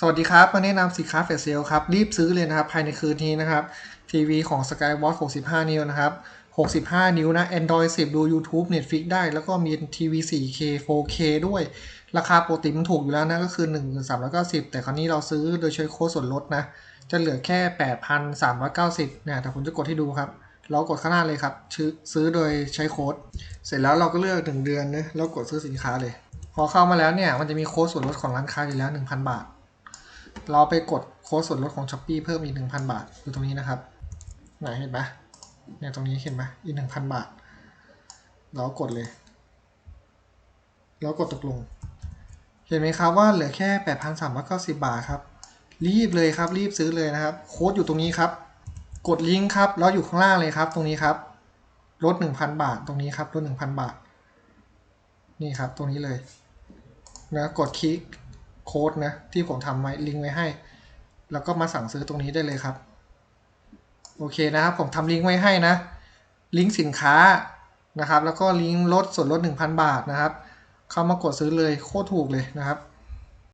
สวัสดีครับ มาแนะนำสินค้าเฟสเซลครับ รีบซื้อเลยนะครับ ภายในคืนนี้นะครับ ทีวีของ Skywatch 65 นิ้วนะครับ 65 นิ้วนะ Android 10 ดู YouTube Netflix ได้ แล้วก็มีทีวี 4K 4K ด้วย ราคาปกติมันถูกอยู่แล้วนะ ก็คือ 1,390 แต่คราวนี้เราซื้อโดยใช้โค้ดส่วนลดนะ จะเหลือแค่ 8,390เนี่ยแต่ผมจะกดให้ดูครับ เรากดข้างหน้าเลยครับ ซื้อโดยใช้โค้ด เสร็จแล้วเราก็เลือกหนึ่งเดือนนะแล้วกดซื้อสินค้าเลย พอเข้ามาแล้วเนี่ย มันจะมีโค้ดส่วนลดของร้านค้าอยู่แล้ว 1,000 บาท เราไปกดโค้ดส่วนลดของ s h อ p e e เพิ่มอีก 1,000 บาทอยู่ตรงนี้นะครับ ไหนเห็นปะเนี่ยตรงนี้เห็นปะอีก 1,000 บาท เรากดเลย แล้วกดตกลง เห็นไหมครับว่าเหลือแค่ 8,390 บาทครับ รีบเลยครับรีบซื้อเลยนะครับ โค้ดอยู่ตรงนี้ครับ กดลิงก์ครับ แล้วอยู่ข้างล่างเลยครับ ตรงนี้ครับลด 1,000 บาทตรงนี้ครับลด 1,000 บาท นี่ครับตรงนี้เลยนะกดคลิก โค้ดนะ ที่ผมทำไว้ลิงก์ไว้ให้ แล้วก็มาสั่งซื้อตรงนี้ได้เลยครับ โอเคนะครับ ผมทำลิงก์ไว้ให้นะ ลิงก์สินค้านะครับ แล้วก็ลิงก์ลดส่วนลด 1,000 บาทนะครับ เข้ามากดซื้อเลยโคตรถูกเลยนะครับ